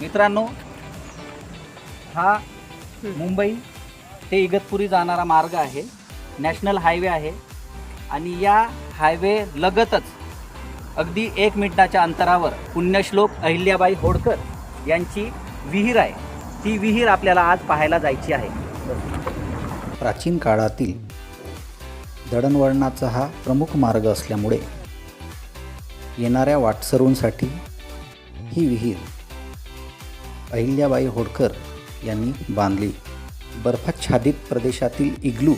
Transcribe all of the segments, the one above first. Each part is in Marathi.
मित्रांनो हा मुंबई ते इगतपुरी जाणारा मार्ग आहे. नॅशनल हायवे आहे. आणि या हायवे लगतच अगदी एक मिनिटाच्या अंतरावर पुण्यश्लोक अहिल्याबाई होडकर यांची विहीर आहे. ती विहीर आपल्याला आज पाहायला जायची आहे. प्राचीन काळातील दळणवळणाचा हा प्रमुख मार्ग असल्यामुळे येणाऱ्या वाटसरूंसाठी ही विहीर अहिल्याबाई होडकर यांनी बांधली. बर्फाच्छादित प्रदेशातील इग्लू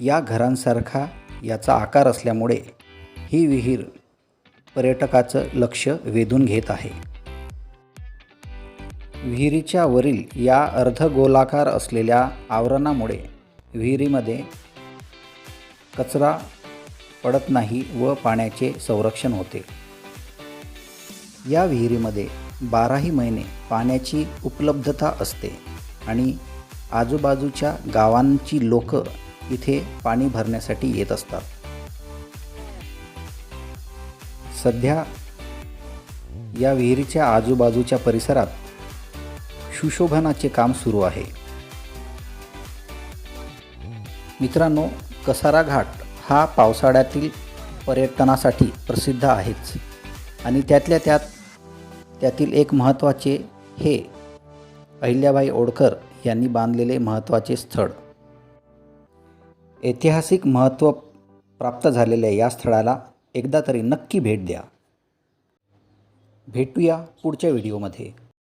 या घरांसारखा याचा आकार असल्यामुळे ही विहीर पर्यटकाचं लक्ष वेधून घेत आहे. विहिरीच्या वरील या अर्धगोलाकार असलेल्या आवरणामुळे विहिरीमध्ये कचरा पडत नाही व पाण्याचे संरक्षण होते. या विहिरीमध्ये बाराही महिने पाण्याची उपलब्धता असते आणि आजूबाजूच्या गावांची लोक इथे पाणी भरण्यासाठी येत असतात. सध्या या विहिरीच्या आजूबाजूच्या परिसरात सुशोभनाचे काम सुरू आहे. मित्रांनो कसारा घाट हा पावसाळ्यातील पर्यटनासाठी प्रसिद्ध आहेच आणि त्यातल्या त्यात त्यातील एक महत्त्वाचे हे अहिल्याबाई ओडकर यांनी बांधलेले महत्त्वाचे स्थळ. ऐतिहासिक महत्त्व प्राप्त झालेल्या या स्थळाला एकदा तरी नक्की भेट द्या. भेटूया पुढच्या व्हिडिओमध्ये.